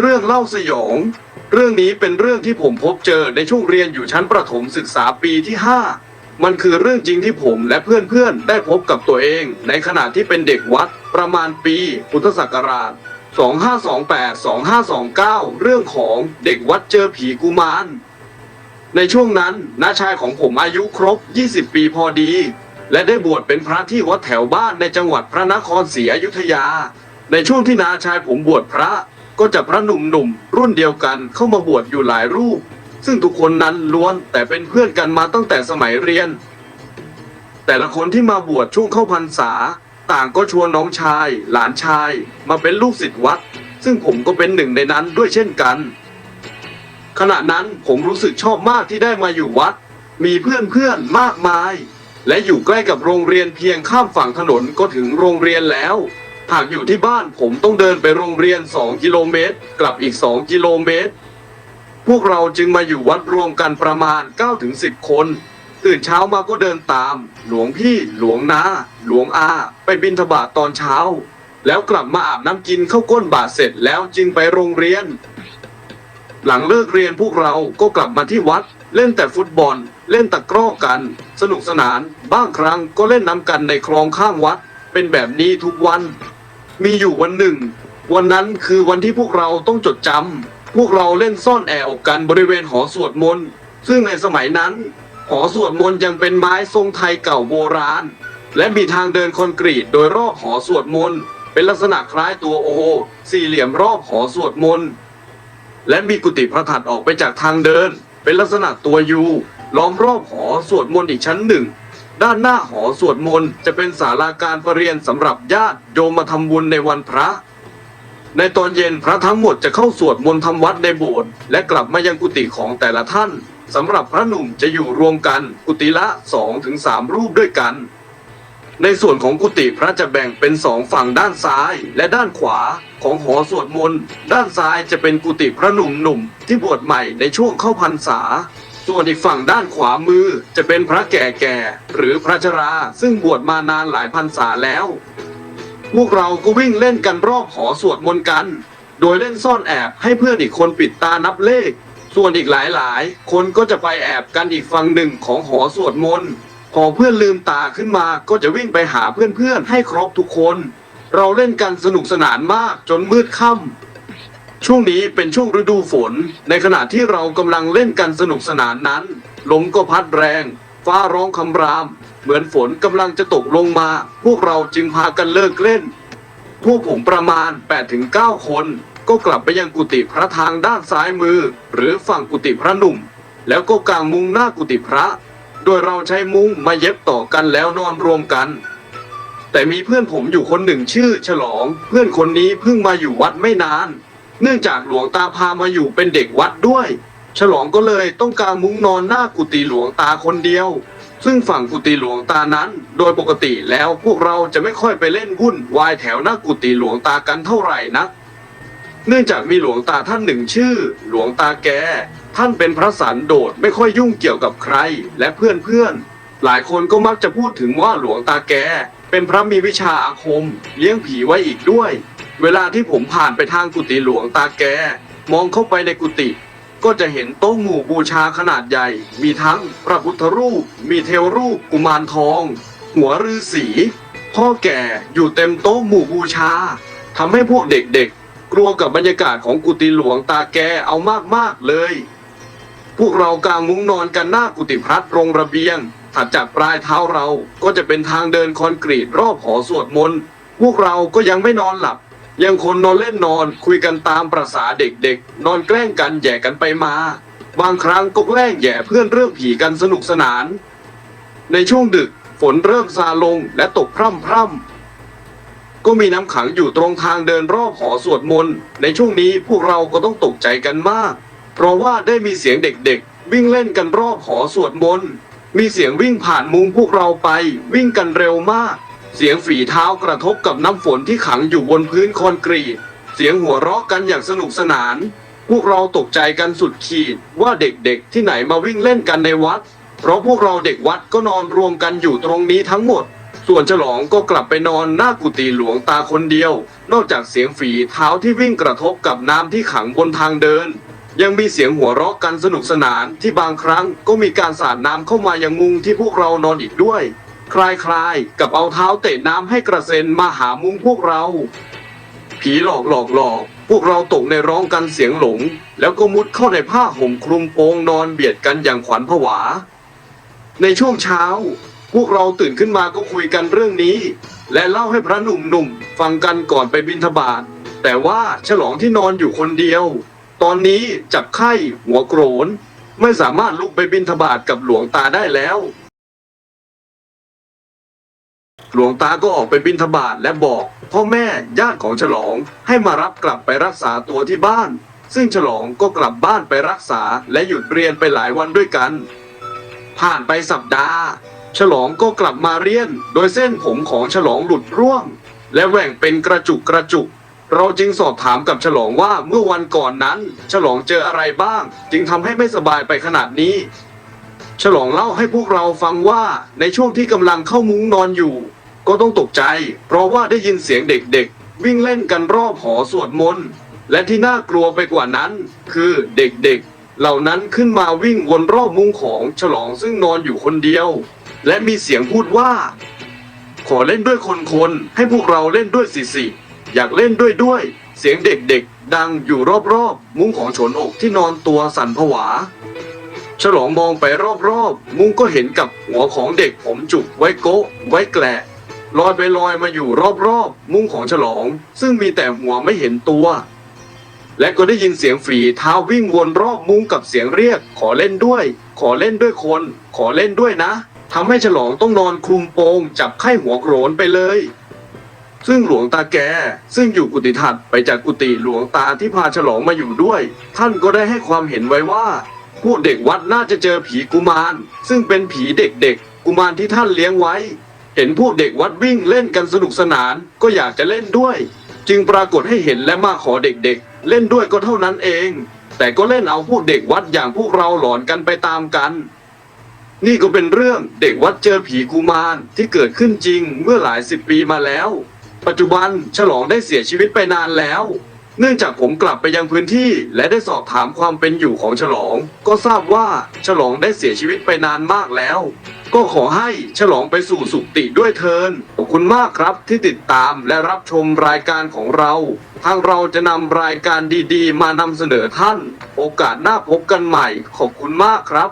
เรื่องเล่าสยอง เรื่องนี้เป็นเรื่องที่ผมพบเจอในช่วงเรียนอยู่ชั้นประถมศึกษาปีที่ 5 มันคือเรื่องจริงที่ผมและเพื่อนๆ ได้พบกับตัวเอง ในขณะที่เป็นเด็กวัดประมาณปีพุทธศักราช 2528-2529 เรื่องของเด็กวัดเจอผีกุมาร ในช่วงนั้นน้าชายของผมอายุครบ 20 ปีพอดี และได้บวชเป็นพระที่วัดแถวบ้านในจังหวัดพระนครศรีอยุธยา ในช่วงที่น้าชายผมบวชพระ ก็จะพระหนุ่มๆรุ่นเดียวกันเข้ามาบวชอยู่หลายรูป ซึ่งทุกคนนั้นล้วนแต่เป็นเพื่อนกันมาตั้งแต่สมัยเรียน แต่ละคนที่มาบวชช่วงเข้าพรรษา ต่างก็ชวนน้องชาย หลานชาย มาเป็นลูกศิษย์วัด ซึ่งผมก็เป็นหนึ่งในนั้นด้วยเช่นกัน ขณะนั้นผมรู้สึกชอบมากที่ได้มาอยู่วัด มีเพื่อนเพื่อนๆมากมาย และอยู่ใกล้กับโรงเรียนเพียงข้ามฝั่งถนนก็ถึงโรงเรียนแล้ว หากอยู่ที่บ้านผมต้องเดินไปโรงเรียน 2 กิโลเมตร กลับอีก 2 กิโลเมตร พวกเราจึงมาอยู่วัดรวมกันประมาณ 9-10 คน ตื่นเช้ามาก็เดินตาม หลวงพี่หลวงนาหลวงอา ไปบิณฑบาตตอนเช้า แล้วกลับมาอาบน้ำกินข้าวก้นบาทเสร็จแล้วจึงไปโรงเรียน หลังเลิกเรียนพวกเราก็กลับมาที่วัด เล่นแต่ฟุตบอล เล่นตะกร้อกัน สนุกสนานบ้างครั้งก็เล่นน้ำกันในคลองข้างวัด เป็นแบบนี้ทุกวัน มีอยู่วันหนึ่ง วันนั้นคือวันที่พวกเราต้องจดจำพวกเราเล่นซ่อนแอบกันบริเวณหอสวดมนต์ซึ่งในสมัยนั้น หอสวดมนต์ยังเป็นไม้ทรงไทยเก่าโบราณ และมีทางเดินคอนกรีตโดยรอบหอสวดมนต์เป็นลักษณะคล้ายตัวโอ สี่เหลี่ยมรอบหอสวดมนต์และมีกุฏิพระถัดออกไปจากทางเดิน เป็นลักษณะตัวยูล้อมรอบหอสวดมนต์อีกชั้นหนึ่ง ด้านหน้าหอสวดมนต์จะเป็นศาลาการประเรียนสำหรับญาติโยมมาทำบุญในวันพระ ในตอนเย็นพระทั้งหมดจะเข้าสวดมนต์ทำวัดในโบสถ์และกลับมายังกุฏิของแต่ละท่านสำหรับพระหนุ่มจะอยู่รวมกันกุฏิละ2-3ถึง3รูปด้วยกัน ในส่วนของกุฏิพระจะแบ่งเป็นสองฝั่งด้านซ้ายและด้านขวาของหอสวดมนต์ด้านซ้ายจะเป็นกุฏิพระหนุ่มหนุ่มที่บวชใหม่ในช่วงเข้าพรรษา ส่วนอีกฝั่งด้านขวามือจะเป็นพระแก่ๆหรือพระชรา ซึ่งบวชมานานหลายพรรษาแล้ว พวกเราก็วิ่งเล่นกันรอบหอสวดมนต์กัน โดยเล่นซ่อนแอบให้เพื่อนอีกคนปิดตานับเลข ส่วนอีกหลายๆ คนก็จะไปแอบกันอีกฝั่งหนึ่งของหอสวดมนต์พอเพื่อนลืมตาขึ้นมาก็จะวิ่งไปหาเพื่อนๆให้ครบทุกคน เราเล่นกันสนุกสนานมากจนมืดค่ำ ช่วงนี้เป็นช่วงฤดูฝน ในขณะที่เรากำลังเล่นกันสนุกสนานนั้น ลมก็พัดแรง ฟ้าร้องคำราม เหมือนฝนกำลังจะตกลงมา พวกเราจึงพากันเลิกเล่น พวกผมประมาณ 8-9 คน ก็กลับไปยังกุฏิพระทางด้านซ้ายมือ หรือฝั่งกุฏิพระหนุ่ม แล้วก็กางมุงหน้ากุฏิพระ โดยเราใช้มุ้งมาเย็บต่อกันแล้วนอนรวมกันแต่มีเพื่อนผมอยู่คนหนึ่งชื่อฉลอง เพื่อนคนนี้เพิ่งมาอยู่วัดไม่นาน เนื่องจากหลวงตาพามาอยู่เป็นเด็กวัดด้วย ฉลองก็เลยต้องกางมุ้งนอนหน้ากุฏิหลวงตาคนเดียว ซึ่งฝั่งกุฏิหลวงตานั้น โดยปกติแล้วพวกเราจะไม่ค่อยไปเล่นวุ่นวายแถวหน้ากุฏิหลวงตากันเท่าไหร่นัก เนื่องจากมีหลวงตาท่านหนึ่งชื่อ หลวงตาแก ท่านเป็นพระสันโดษไม่ค่อยยุ่งเกี่ยวกับใครและเพื่อนเพื่อนๆหลายคนก็มักจะพูดถึงว่าหลวงตาแก เป็นพระมีวิชาอาคม เลี้ยงผีไว้อีกด้วย เวลาที่ผมผ่านไปทางกุฏิหลวงตาแก มองเข้าไปในกุฏิก็จะเห็นโต๊ะหมู่บูชาขนาดใหญ่ มีทั้งพระพุทธรูป มีเทวรูปกุมารทอง หัวฤาษีพ่อแก่อยู่เต็มโต๊ะหมู่บูชาทำให้พวกเด็กๆ กลัวกับบรรยากาศของกุฏิหลวงตาแกเอามากๆเลย พวกเรากางมุ้งนอนกันหน้ากุฏิพระตรงระเบียงถัดจากปลายเท้าเราก็จะเป็นทางเดินคอนกรีตรอบหอสวดมนต์พวกเราก็ยังไม่นอนหลับ ยังคนนอนเล่นนอนคุยกันตามประษาเด็กๆ นอนแกล้งกันแย่กันไปมา บางครั้งก็แกล้งแย่เพื่อนเรื่องผีกันสนุกสนาน ในช่วงดึกฝนเริ่มซาลงและตกพร่ำพร่ำก็มีน้ำขังอยู่ตรงทางเดินรอบหอสวดมนต์ในช่วงนี้พวกเราก็ต้องตกใจกันมาก เพราะว่าได้มีเสียงเด็กๆ วิ่งเล่นกันรอบหอสวดมนต์มีเสียงวิ่งผ่านมุมพวกเราไปวิ่งกันเร็วมาก เสียงฝีเท้ากระทบกับน้ำฝนที่ขังอยู่บนพื้นคอนกรีต เสียงหัวเราะกันอย่างสนุกสนาน พวกเราตกใจกันสุดขีดว่าเด็กๆที่ไหนมาวิ่งเล่นกันในวัด เพราะพวกเราเด็กวัดก็นอนรวมกันอยู่ตรงนี้ทั้งหมด ส่วนฉลองก็กลับไปนอนหน้ากุฏิหลวงตาคนเดียว นอกจากเสียงฝีเท้าที่วิ่งกระทบกับน้ำที่ขังบนทางเดิน ยังมีเสียงหัวเราะกันสนุกสนานที่บางครั้งก็มีการสาดน้ำเข้ามายังมุงที่พวกเรานอนอีกด้วย คลายๆกับเอาเท้าเตะน้ำให้กระเซ็นมาหามุ้งพวกเรา ผีหลอกหลอกหลอก พวกเราตกในร้องกันเสียงหลง แล้วก็มุดเข้าในผ้าห่มคลุมโปงนอนเบียดกันอย่างขวัญผวา ในช่วงเช้า พวกเราตื่นขึ้นมาก็คุยกันเรื่องนี้ และเล่าให้พระหนุ่มๆฟังกันก่อนไปบิณฑบาตแต่ว่าฉลองที่นอนอยู่คนเดียว ตอนนี้จับไข้หัวโกรน ไม่สามารถลุกไปบิณฑบาตกับหลวงตาได้แล้ว หลวงตาก็ออกไปบิณฑบาตและบอก พ่อแม่ญาติของฉลองให้มารับกลับไปรักษาตัวที่บ้าน ซึ่งฉลองก็กลับบ้านไปรักษาและหยุดเรียนไปหลายวันด้วยกัน ผ่านไปสัปดาห์ ฉลองก็กลับมาเรียน โดยเส้นผมของฉลองหลุดร่วง และแหว่งเป็นกระจุกกระจุกเราจึงสอบถามกับฉลองว่าเมื่อวันก่อนนั้น ฉลองเจออะไรบ้าง จึงทำให้ไม่สบายไปขนาดนี้ ฉลองเล่าให้พวกเราฟังว่าในช่วงที่กำลังเข้ามุ้งนอนอยู่ ก็ต้องตกใจ เพราะว่าได้ยินเสียงเด็กๆ วิ่งเล่นกันรอบหอสวดมนต์และที่น่ากลัวไปกว่านั้น คือเด็กๆ เหล่านั้นขึ้นมาวิ่งวนรอบมุ้งของฉลองซึ่งนอนอยู่คนเดียว และมีเสียงพูดว่า ขอเล่นด้วยคนๆให้พวกเราเล่นด้วยสิสิอยากเล่นด้วยด้วย เสียงเด็กๆ ดังอยู่รอบๆ มุ้งของฉนอกที่นอนตัวสั่นผวา ฉลองมองไปรอบๆ มุ้งก็เห็นกับหัวของเด็กผมจุกไว้โกะไว้แกละ ลอยไปลอยมาอยู่รอบๆ มุ้งของฉลอง ซึ่งมีแต่หัวไม่เห็นตัว และก็ได้ยินเสียงฝีเท้าวิ่งวนรอบมุ้งกับเสียงเรียก ขอเล่นด้วย ขอเล่นด้วยคน ขอเล่นด้วยนะทำให้ฉลองต้องนอนคลุมโปงจับไข้หัวโกรนไปเลย ซึ่งหลวงตาแก ซึ่งอยู่กุฏิถัดไปจากกุฏิหลวงตาที่พาฉลองมาอยู่ด้วย ท่านก็ได้ให้ความเห็นไว้ว่าพวกเด็กวัดน่าจะเจอผีกุมาร ซึ่งเป็นผีเด็กๆ กุมารที่ท่านเลี้ยงไว้ เห็นพวกเด็กวัดวิ่งเล่นกันสนุกสนานก็อยากจะเล่นด้วย จึงปรากฏให้เห็นและมาขอเด็กๆ เล่นด้วยก็เท่านั้นเอง แต่ก็เล่นเอาพวกเด็กวัดอย่างพวกเราหลอนกันไปตามกัน นี่ก็เป็นเรื่องเด็กวัดเจอผีกุมารที่เกิดขึ้นจริงเมื่อหลายสิบปีมาแล้ว ปัจจุบันฉลองได้เสียชีวิตไปนานแล้วเนื่องจากผมกลับไปยังพื้นที่ และได้สอบถามความเป็นอยู่ของฉลอง ก็ทราบว่าฉลองได้เสียชีวิตไปนานมากแล้ว ก็ขอให้ฉลองไปสู่สุขติด้วยเทินขอบคุณมากครับที่ติดตามและรับชมรายการของเรา ทางเราจะนำรายการดีๆ มานำเสนอท่าน โอกาสหน้าพบกันใหม่ ขอบคุณมากครับ